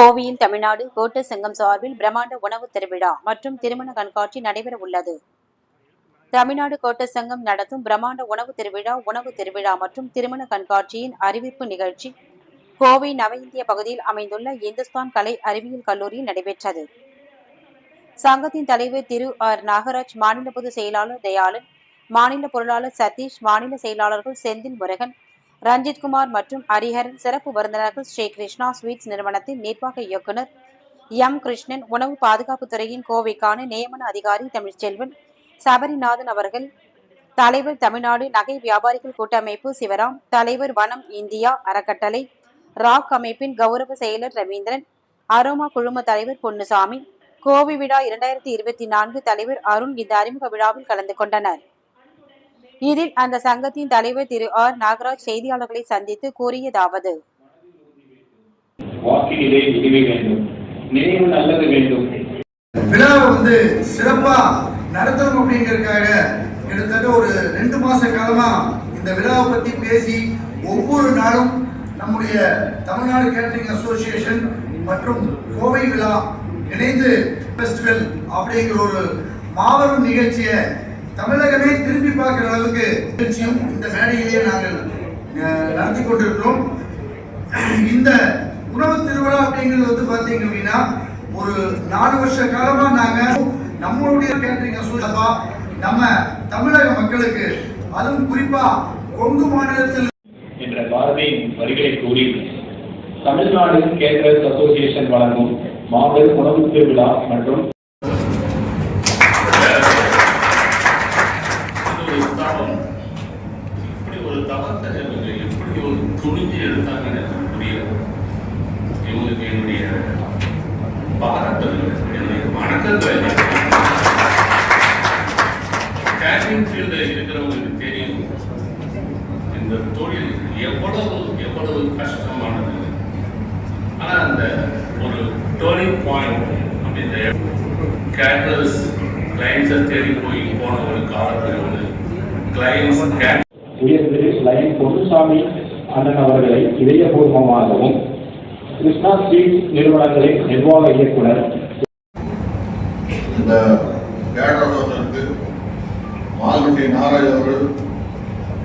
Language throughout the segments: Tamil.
கோவையில் தமிழ்நாடு கோட்ட சங்கம் சார்பில் பிரம்மாண்ட உணவு திருவிழா மற்றும் திருமண கண்காட்சி நடைபெற உள்ளது தமிழ்நாடு கோட்ட சங்கம் நடத்தும் பிரம்மாண்ட உணவு திருவிழா உணவு திருவிழா மற்றும் திருமண கண்காட்சியின் அறிவிப்பு நிகழ்ச்சி கோவை நவ இந்திய பகுதியில் அமைந்துள்ள இந்துஸ்தான் கலை அறிவியல் கல்லூரியில் நடைபெற்றது. சங்கத்தின் தலைவர் திரு ஆர். நாகராஜ் மாநில பொதுச் செயலாளர் தயாளன் மாநில பொருளாளர் சதீஷ் மாநில செயலாளர்கள் செந்தில் முருகன் ரஞ்சித் குமார் மற்றும் ஹரிஹரன் சிறப்பு விருந்தினர்கள் ஸ்ரீ கிருஷ்ணா ஸ்வீட்ஸ் நிறுவனத்தின் நிர்வாக இயக்குனர் எம் கிருஷ்ணன் உணவு பாதுகாப்பு துறையின் கோவைக்கான நியமன அதிகாரி தமிழ்ச்செல்வன் சபரிநாதன் அவர்கள் தலைவர் தமிழ்நாடு நகை வியாபாரிகள் கூட்டமைப்பு சிவராம் தலைவர் வனம் இந்தியா அறக்கட்டளை ராக் அமைப்பின் கௌரவ செயலர் ரவீந்திரன் அரோமா குழும தலைவர் பொன்னுசாமி கோவை விழா இரண்டாயிரத்தி இருபத்தி நான்கு தலைவர் அருண் இந்த அறிமுக விழாவில் கலந்து கொண்டனர். இதில் அந்த சங்கத்தின் தலைவர் திரு ஆர். நாகராஜ் செய்தியாளர்களை சந்தித்து கூறியதாவது. விழாவை வந்து சிறப்பா நடத்தணும் அப்படிங்கறதுக்காக கிட்டத்தட்ட ஒரு ரெண்டு மாச காலமா இந்த விழாவை பத்தி பேசி ஒவ்வொரு நாளும் நம்முடைய தமிழ்நாடு கேட்டரிங் அசோசியேஷன் மற்றும் கோவை விழா இணைந்து ஃபெஸ்டிவல் அப்படிங்கிற ஒரு மாபெரும் நிகழ்ச்சியை தமிழகமே திரும்பி பார்க்கிற அளவுக்கு நிகழ்ச்சியும் இந்த மேடையிலேயே நாங்கள் அஹ், நடத்தி கொண்டிருக்கிறோம். இந்த உணவு திருவிழா அப்படிங்கிறது வந்து பார்த்தீங்க அப்படின்னா ஒரு நாலு வருஷ காலமா நாங்க நம்மளுடைய கேட்டரிங் சூழலா நம்ம தமிழக மக்களுக்கு அதுவும் குறிப்பா கொங்கு மாநிலத்தில் என்ற பாரதியின் வரிகளை கூறி தமிழ்நாடு கேட்டரஸ் அசோசியேஷன் வழங்கும் மாபெரும் உணவு திருவிழா மற்றும் இது ஒரு தவம் இப்படி ஒரு தவத்தை இவங்க எப்படி ஒரு துணிஞ்சு எடுத்தாங்கன்னு எனக்கு புரியல. இவங்களுக்கு என்னுடைய பாராட்டுகள் என்னுடைய வணக்கங்கள் ஃபீல்டில் இருக்கிறவங்களுக்கு தெரியும். இந்த தொழில் எவ்வளவு எவ்வளவு கஷ்டமானது. ஆனால் அந்த ஒரு டேர்னிங் பாயிண்ட் அப்படின்ற கேட்டர்ஸ் கிளைண்ட்ஸை தேடி போய் போன ஒரு காலத்தில் வந்து கிளைண்ட்ஸ் கேட் உயர் திரு லைன் பொன்னுசாமி அண்ணன் அவர்களை இதயபூர்வமாகவும் கிருஷ்ணா ஸ்வீட்ஸ் நிறுவனங்களின் நிர்வாக இயக்குனர் இந்த கேரளத்திற்கு மால்வட்டி நாராயண் அவர்கள்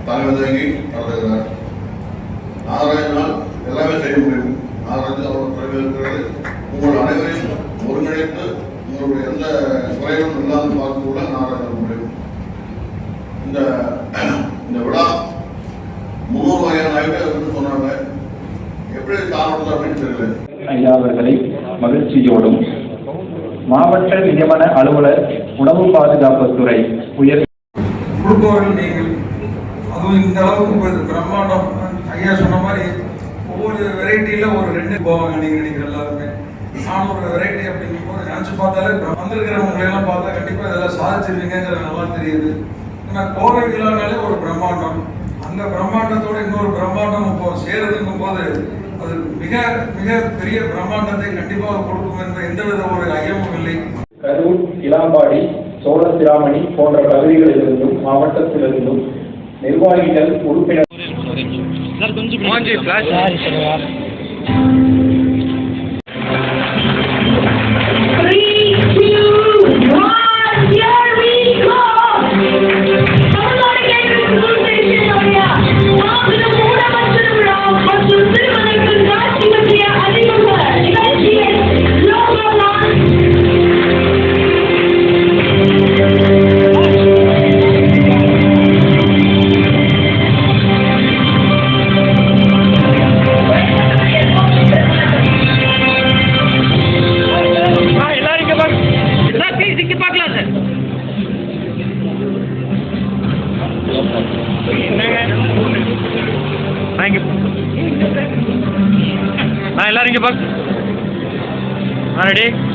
தலைமை தாங்கி நடத்துகிறார். நாராயணால் எல்லாமே செய்ய முடியும். நாராயண் அவர்கள் தலைமை இருக்கிறது. உங்கள் அனைவரையும் ஒருங்கிணைத்து உங்களுடைய எந்த குறையும் இல்லாமல் பார்த்து கூட நாராயணன் முடியும். இந்த இந்த விழா முன்னூறு வகையான ஐட்டம் சொன்னாங்க எப்படி காரணம் அப்படின்னு தெரியல. ஐயா அவர்களை மகிழ்ச்சியோடும் மாவட்ட நியமன அலுவலர் உணவு பாதுகாப்புத்துறை உயர் கொடுப்பவர்கள் நீங்கள் அதுவும் இந்த அளவுக்கு பிரம்மாண்டம். ஐயா சொன்ன மாதிரி ஒவ்வொரு வெரைட்டியில் ஒரு ரெண்டு போவாங்க நீங்கள் நினைக்கிற எல்லாருமே நான் ஒரு வெரைட்டி அப்படிங்கும் போது நினச்சி பார்த்தாலே வந்திருக்கிறவங்களை எல்லாம் பார்த்தா கண்டிப்பாக இதெல்லாம் சாதிச்சிருவீங்கிறது நல்லா தெரியுது. ஏன்னா கோவை விழானாலே ஒரு பிரம்மாண்டம். அந்த பிரம்மாண்டத்தோட இன்னொரு பிரம்மாண்டம் இப்போ சேருதுங்கும் போது அது மிக மிக பெரிய பிரம்மாண்டத்தை கண்டிப்பாக கொடுக்கும் என்ற எந்தவித ஒரு ஐயமும் இல்லை. கரூர் இளாம்பாடி சோழசிராமணி போன்ற பகுதிகளிலிருந்தும் மாவட்டத்திலிருந்தும் நிர்வாகிகள் உறுப்பினர் लीजिए बस हाँ रेडी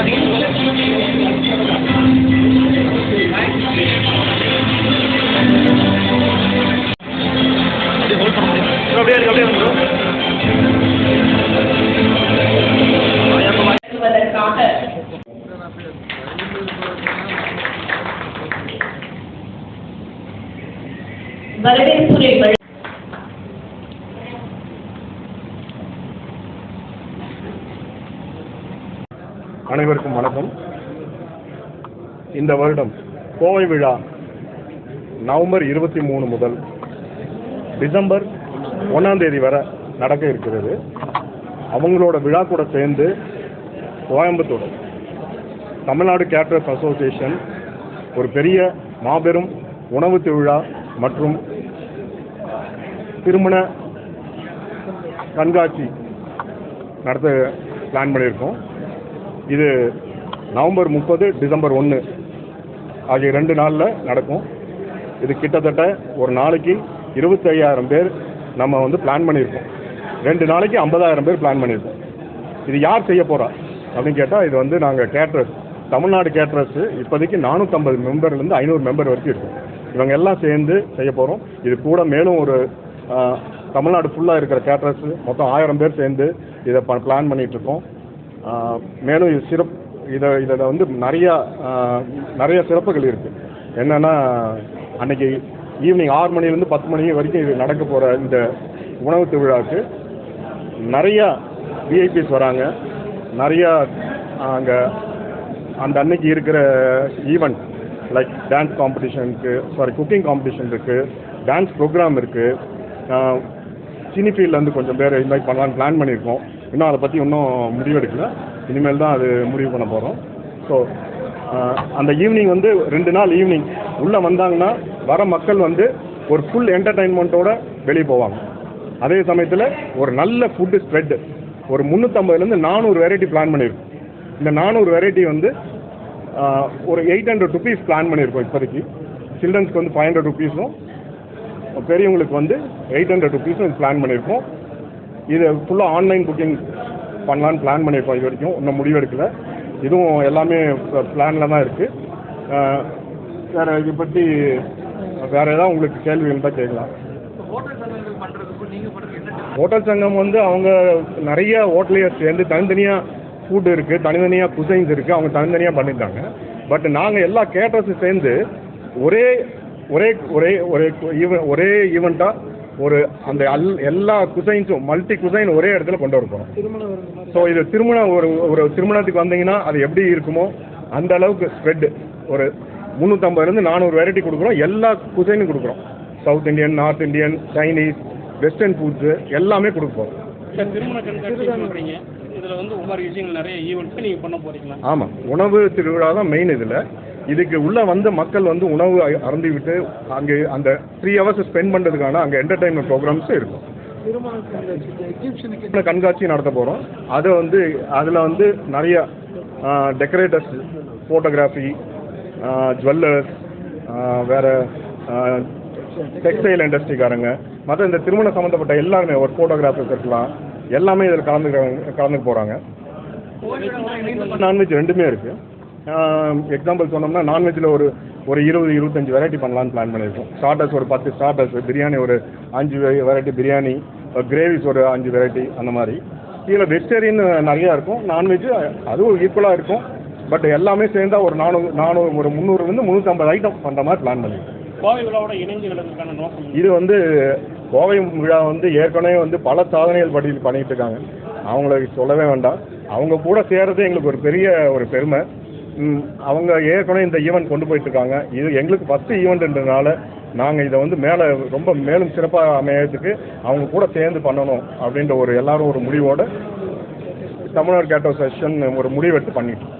Thank you. பரிந்துரைகள். அனைவருக்கும் வணக்கம். இந்த வருடம் கோவை விழா நவம்பர் இருபத்தி மூணு முதல் டிசம்பர் ஒன்றாம் தேதி வரை நடக்க இருக்கிறது. அவங்களோட விழா கூட சேர்ந்து கோயம்புத்தூர் தமிழ்நாடு கேட்டரர்ஸ் அசோசியேஷன் ஒரு பெரிய மாபெரும் உணவு திருவிழா மற்றும் திருமண கண்காட்சி நடத்த பிளான் பண்ணியிருக்கோம். இது நவம்பர் முப்பது டிசம்பர் ஒன்று ஆகிய ரெண்டு நாளில் நடக்கும். இது கிட்டத்தட்ட ஒரு நாளைக்கு இருபத்தையாயிரம் பேர் நம்ம வந்து பிளான் பண்ணியிருக்கோம். ரெண்டு நாளைக்கு ஐம்பதாயிரம் பேர் பிளான் பண்ணியிருக்கோம். இது யார் செய்ய போகிறா அப்படின்னு கேட்டால் இது வந்து நாங்கள் கேட்ரஸ் தமிழ்நாடு கேட்ரஸ் இப்போதைக்கு நானூற்றம்பது மெம்பர்லேருந்து ஐநூறு மெம்பர் வரைக்கும் இருக்கும் இவங்க எல்லாம் சேர்ந்து செய்ய போகிறோம் இது கூட மேலும் ஒரு தமிழ்நாடு ஃபுல்லாக இருக்கிற கேட்ரஸ் மொத்தம் ஆயிரம் பேர் சேர்ந்து இதை பிளான் பண்ணிகிட்ருக்கோம் மேலும் இது சிறப்பு இதை இதில் வந்து நிறையா நிறைய சிறப்புகள் இருக்குது என்னென்னா அன்னைக்கு ஈவினிங் ஆறு மணிலேருந்து பத்து மணி வரைக்கும் இது நடக்க போகிற இந்த உணவு திருவிழாவுக்கு நிறையா விஐபிஸ் வராங்க. நிறையா அங்கே அந்த அன்னைக்கு இருக்கிற ஈவெண்ட் லைக் டான்ஸ் காம்படிஷனுக்கு சாரி குக்கிங் காம்படிஷன் இருக்குது டான்ஸ் ப்ரோக்ராம் இருக்குது சினி ஃபீல்ட்லேருந்து கொஞ்சம் பேர் இன்வைட் பண்ணலான்னு பிளான் பண்ணியிருக்கோம். இன்னும் அதை பற்றி இன்னும் முடிவெடுக்கல. இனிமேல் தான் அது முடிவு பண்ண போகிறோம் ஸோ அந்த ஈவினிங் வந்து ரெண்டு நாள் ஈவினிங் உள்ளே வந்தாங்கன்னா வர மக்கள் வந்து ஒரு ஃபுல் என்டர்டைன்மெண்ட்டோட வெளியே போவாங்க. அதே சமயத்தில் ஒரு நல்ல ஃபுட்டு ஸ்ப்ரெட் ஒரு முந்நூற்றம்பதுலேருந்து நானூறு வெரைட்டி பிளான் பண்ணியிருக்கோம். இந்த நானூறு வெரைட்டி வந்து ஒரு எயிட் ஹண்ட்ரட் ருபீஸ் பிளான் பண்ணியிருக்கோம் இப்போதைக்கு. சில்ட்ரன்ஸ்க்கு வந்து ஃபைவ் ஹண்ட்ரட் ருபீஸும் பெரியவங்களுக்கு வந்து எயிட் ஹண்ட்ரட் ருபீஸும் பிளான் பண்ணியிருக்கோம் இது ஃபுல்லாக ஆன்லைன் புக்கிங் பண்ணலான்னு பிளான் பண்ணியிருக்கோம் இது வரைக்கும். இன்னும் முடிவெடுக்கல. இதுவும் எல்லாமே பிளானில் தான் இருக்குது வேறு இதை பற்றி வேறு ஏதாவது உங்களுக்கு கேள்வி இருந்தால் கேட்கலாம். ஹோட்டல் சங்கம் வந்து அவங்க நிறைய ஹோட்டலையே சேர்ந்து தனித்தனியாக ஃபுட் இருக்குது தனித்தனியாக குசைன்ஸ் இருக்குது அவங்க தனித்தனியாக பண்ணிட்டாங்க பட் நாங்கள் எல்லா கேட்டர்ஸும் சேர்ந்து ஒரே ஒரே ஒரே ஒரே ஈவெ ஒரே ஈவெண்ட்டாக ஒரு அந்த அல் எல்லா குசைன்ஸும் மல்டி குசைன் ஒரே இடத்துல கொண்டு வர போகிறோம் ஸோ இது திருமணம் ஒரு ஒரு திருமணத்துக்கு வந்தீங்கன்னா அது எப்படி இருக்குமோ அந்த அளவுக்கு ஸ்ப்ரெட் ஒரு முந்நூற்றம்பதுலேருந்து நானூறு வெரைட்டி கொடுக்குறோம். எல்லா குசைனும் கொடுக்குறோம். South Indian North Indian Chinese western foods எல்லாமே கொடுப்போம் சார் திருமண கண்காட்சி சொல்றீங்க இதுல வந்து ஒவ்வொரு விஷயங்கள் நிறைய ஈவெண்ட்ஸ் நீங்க பண்ண போறீங்களா? ஆமாம் உணவு திருவிழா தான் மெயின் இதில். இதுக்கு உள்ளே வந்து மக்கள் வந்து உணவு அ- அருந்திவிட்டு அங்கே அந்த த்ரீ ஹவர்ஸ் ஸ்பெண்ட் பண்ணுறதுக்கான அங்கே என்டர்டைன்மெண்ட் ப்ரோக்ராம்ஸும் இருக்கும். கண்காட்சி நடத்த போகிறோம் அது வந்து அதில் வந்து நிறைய டெக்கரேட்டர்ஸ் ஃபோட்டோகிராஃபி ஜுவல்லர்ஸ் வேறு டெக்ஸ்டைல் இண்டஸ்ட்ரிக்காரங்க மற்ற இந்த திருமணம் சம்மந்தப்பட்ட எல்லாருமே ஒரு ஃபோட்டோகிராஃபர்ஸ் இருக்கலாம். எல்லாமே இதில் கலந்துக்கிறாங்க கலந்துக்க போகிறாங்க நான்வெஜ் ரெண்டுமே இருக்குது எக்ஸாம்பிள் சொன்னோம்னா நான்வெஜ்ஜில் ஒரு ஒரு இருபது இருபத்தஞ்சி வெரைட்டி பண்ணலான்னு பிளான் பண்ணியிருக்கோம். ஸ்டார்டர்ஸ் ஒரு பத்து ஸ்டார்டர்ஸ் பிரியாணி ஒரு அஞ்சு வெரைட்டி பிரியாணி கிரேவிஸ் ஒரு அஞ்சு வெரைட்டி அந்த மாதிரி. இதில் வெஜிடேரியன் நிறையா இருக்கும் நான்வெஜ் அதுவும் ஈக்குவலாக இருக்கும். பட் எல்லாமே சேர்ந்தா ஒரு நானூறு நானூறு ஒரு முந்நூறுலேருந்து முந்நூற்றம்பது ஐட்டம் பண்ணுற மாதிரி பிளான் பண்ணியிருக்கோம். கோவை விழாவோட இணைஞ்சு நோக்கம்? இது வந்து கோவை விழா வந்து ஏற்கனவே வந்து பல சாதனைகள் படி பண்ணிட்டு இருக்காங்க. அவங்களுக்கு சொல்லவே வேண்டாம். அவங்க கூட சேர்றது எங்களுக்கு ஒரு பெரிய ஒரு பெருமை. அவங்க ஏற்கனவே இந்த ஈவெண்ட் கொண்டு போயிட்டு இருக்காங்க இது எங்களுக்கு ஃபஸ்ட்டு ஈவெண்ட்ன்றதுனால நாங்கள் இதை வந்து மேலே ரொம்ப மேலும் சிறப்பாக அமையறதுக்கு அவங்க கூட சேர்ந்து பண்ணணும் அப்படின்ற ஒரு எல்லாரும் ஒரு முடிவோடு தமிழ்நாடு கேட்டோ செஷன் ஒரு முடிவெடுத்து பண்ணிட்டு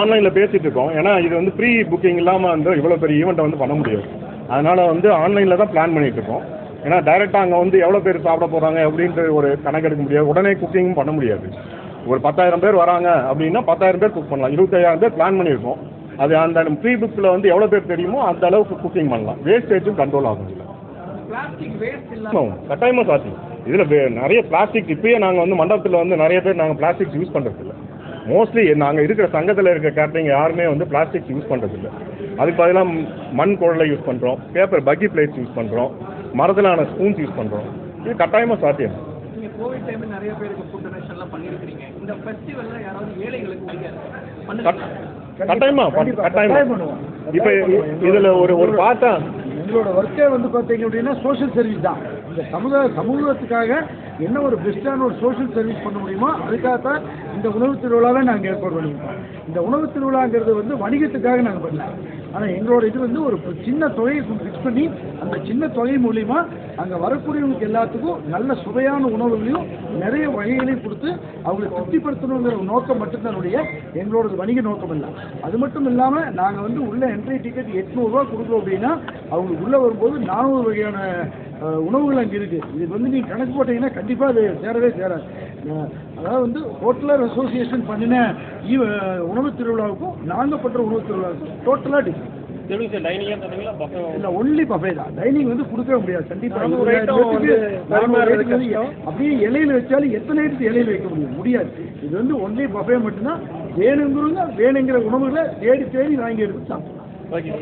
ஆன்லைனில் பேசிட்டு இருக்கோம். ஏன்னா இது வந்து ப்ரீ புக்கிங் இல்லாமல் வந்து இவ்வளோ பெரிய ஈவெண்ட்டை வந்து பண்ண முடியாது. அதனால் வந்து ஆன்லைனில் தான் பிளான் பண்ணிகிட்டு இருக்கோம். ஏன்னா டைரெக்டாக அங்கே வந்து எவ்வளோ பேர் சாப்பிட போகிறாங்க அப்படின்ட்டு ஒரு கணக்கெடுக்க முடியாது. உடனே குக்கிங்கும் பண்ண முடியாது. ஒரு பத்தாயிரம் பேர் வராங்க அப்படின்னா பத்தாயிரம் பேர் குக் பண்ணலாம். இருபத்தையாயிரம் பேர் பிளான் பண்ணியிருக்கோம். அது அந்த ப்ரீ புக்கில் வந்து எவ்வளோ பேர் தெரியுமோ அந்த அளவுக்கு குக்கிங் பண்ணலாம். வேஸ்டேஜும் கண்ட்ரோல் ஆகும் இதுல. கட்டாயமாக சாத்தியம். இதில் நிறைய பிளாஸ்டிக் இப்பயே நாங்கள் வந்து மண்டபத்தில் வந்து நிறைய பேர் நாங்கள் பிளாஸ்டிக்ஸ் யூஸ் பண்ணுறதில்ல மோஸ்ட்லி நாங்கள் இருக்கிற சங்கத்தில் இருக்க கேட்டரிங் யாருமே வந்து பிளாஸ்டிக்ஸ் யூஸ் பண்ணுறதில்ல அதுக்கு பதிலாக மண் குழலை யூஸ் பண்ணுறோம் பேப்பர் பக்கி பிளேட்ஸ் யூஸ் பண்ணுறோம் மரத்திலான ஸ்பூன்ஸ் யூஸ் பண்ணுறோம் இது கட்டாயமாக சாத்தியம். நீங்க கோவிட் டைம்ல நிறைய பேருக்கு ஃபுட் பண்ணிருக்கீங்க இந்த ஃபெஸ்டிவல்ல யாராவது ஏழைகளுக்கு கட்டாயமா கட்டாயமா. இப்போ இதில் ஒரு ஒரு பார்த்தா எங்களோட ஒர்க்கே வந்து பார்த்தீங்க அப்படின்னா சோஷியல் சர்வீஸ் தான். இந்த சமுதாய சமூகத்துக்காக என்ன ஒரு பெஸ்ட்டான ஒரு சோஷியல் சர்வீஸ் பண்ண முடியுமோ அதுக்காக தான் இந்த உணவு திருவிழாவை நாங்கள் ஏற்பாடு பண்ணியிருக்கோம். இந்த உணவு திருவிழாங்கிறது வந்து வணிகத்துக்காக நாங்கள் பண்ணல. ஆனால் எங்களோட இது வந்து ஒரு சின்ன தொகையை ஃபிக்ஸ் பண்ணி அந்த சின்ன தொகை மூலிமா அங்கே வரக்கூடியவங்களுக்கு எல்லாத்துக்கும் நல்ல சுவையான உணவுகளையும் நிறைய வகைகளையும் கொடுத்து அவங்களை திருப்திப்படுத்தணுங்கிற ஒரு நோக்கம் மட்டும்தானுடைய எங்களோட வணிக நோக்கம் இல்லை அது மட்டும் இல்லாமல் நாங்கள் வந்து உள்ள என்ட்ரி டிக்கெட் எட்நூறுரூவா கொடுக்குறோம் அப்படின்னா அவங்க உள்ளே வரும்போது நானூறு வகையான உணவுகள் அங்கே இருக்குது இது வந்து நீங்கள் கணக்கு போட்டீங்கன்னா கண்டிப்பாக அது சேரவே சேராது. அதாவது வந்து ஹோட்டலர் அசோசியேஷன் பண்ணின ஈவ உணவு திருவிழாவுக்கும் நாங்கள் பண்ணுற உணவு திருவிழாவுக்கும் டோட்டலாக டிஃப்ரெண்ட் இல்ல ஒன்லி பஃபே தான். டைனிங் வந்து கொடுக்கவே முடியாது. கண்டிப்பா. அப்படியே இலையில வச்சாலும் எத்தனை இடத்து இலையில வைக்க முடியும்? முடியாது. இது வந்து ஒன்லி பஃபே மட்டும்தான். வேணுங்கிறவங்க வேணுங்கிற உணவுகளை தேடி தேடி வாங்கி எடுத்து சாப்பிடலாம் ஓகே